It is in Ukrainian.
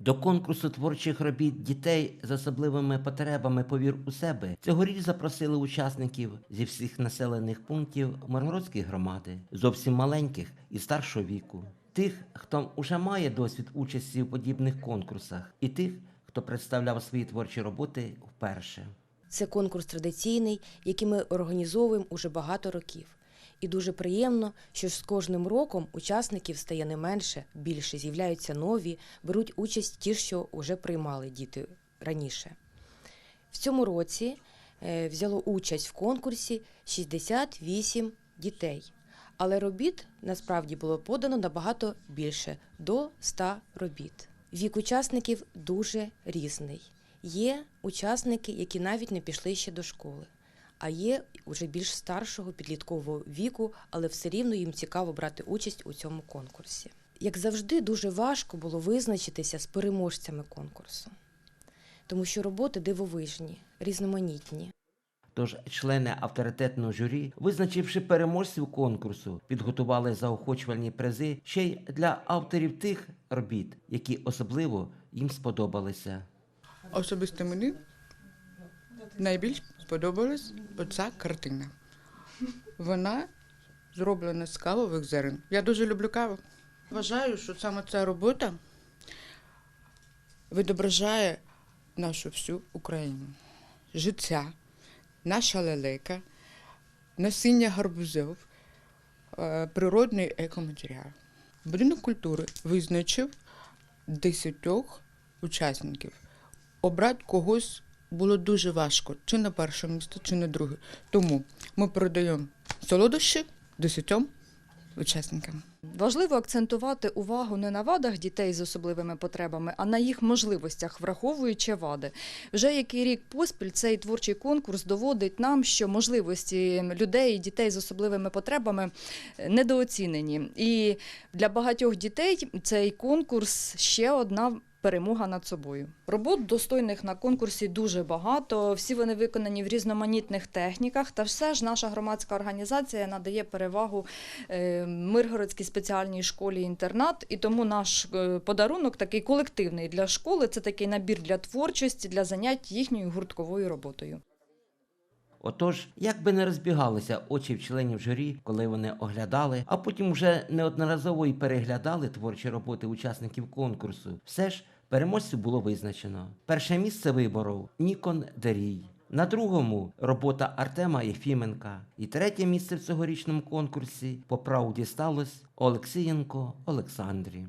До конкурсу творчих робіт дітей з особливими потребами повір у себе цьогоріч запросили учасників зі всіх населених пунктів Миргородської громади, зовсім маленьких і старшого віку, тих, хто уже має досвід участі у подібних конкурсах, і тих, хто представляв свої творчі роботи вперше. Це конкурс традиційний, який ми організовуємо уже багато років. І дуже приємно, що з кожним роком учасників стає не менше, більше з'являються нові, беруть участь ті, що вже приймали діти раніше. В цьому році е, взяло участь в конкурсі 68 дітей. Але робіт насправді було подано набагато більше до 100 робіт. Вік учасників дуже різний. Є учасники, які навіть не пішли ще до школи, а є вже більш старшого підліткового віку, але все рівно їм цікаво брати участь у цьому конкурсі. Як завжди, дуже важко було визначитися з переможцями конкурсу, тому що роботи дивовижні, різноманітні. Тож члени авторитетного журі, визначивши переможців конкурсу, підготували заохочувальні призи ще й для авторів тих робіт, які особливо їм сподобалися. Особисто мені найбільш сподобалась оця картина. Вона зроблена з кавових зерен. Я дуже люблю каву. Вважаю, що саме ця робота відображає нашу всю Україну. Життя, наша лелека, насіння гарбузів, е, природний екоматеріал. Будинок культури визначив десятьох учасників. Обрати когось було дуже важко, чи на перше місце, чи на друге. Тому ми передаємо солодощі десятьом учасникам. Важливо акцентувати увагу не на вадах дітей з особливими потребами, а на їх можливостях, враховуючи вади. Вже який рік поспіль цей творчий конкурс доводить нам, що можливості людей і дітей з особливими потребами е, недооцінені. І для багатьох дітей цей конкурс ще одна. Перемога над собою. Робот достойних на конкурсі дуже багато. Всі вони виконані в різноманітних техніках. Та все ж наша громадська організація надає перевагу е, Миргородській спеціальній школі інтернат, і тому наш е, подарунок такий колективний для школи. Це такий набір для творчості, для занять їхньою гуртковою роботою. Отож, як би не розбігалися очі в членів журі, коли вони оглядали, а потім вже неодноразово і переглядали творчі роботи учасників конкурсу, все ж переможцю було визначено. Перше місце виборов Нікон Дерій. На другому робота Артема Єфіменка. І третє місце в цьогорічному конкурсі по правді сталося Олексієнко Олександрі.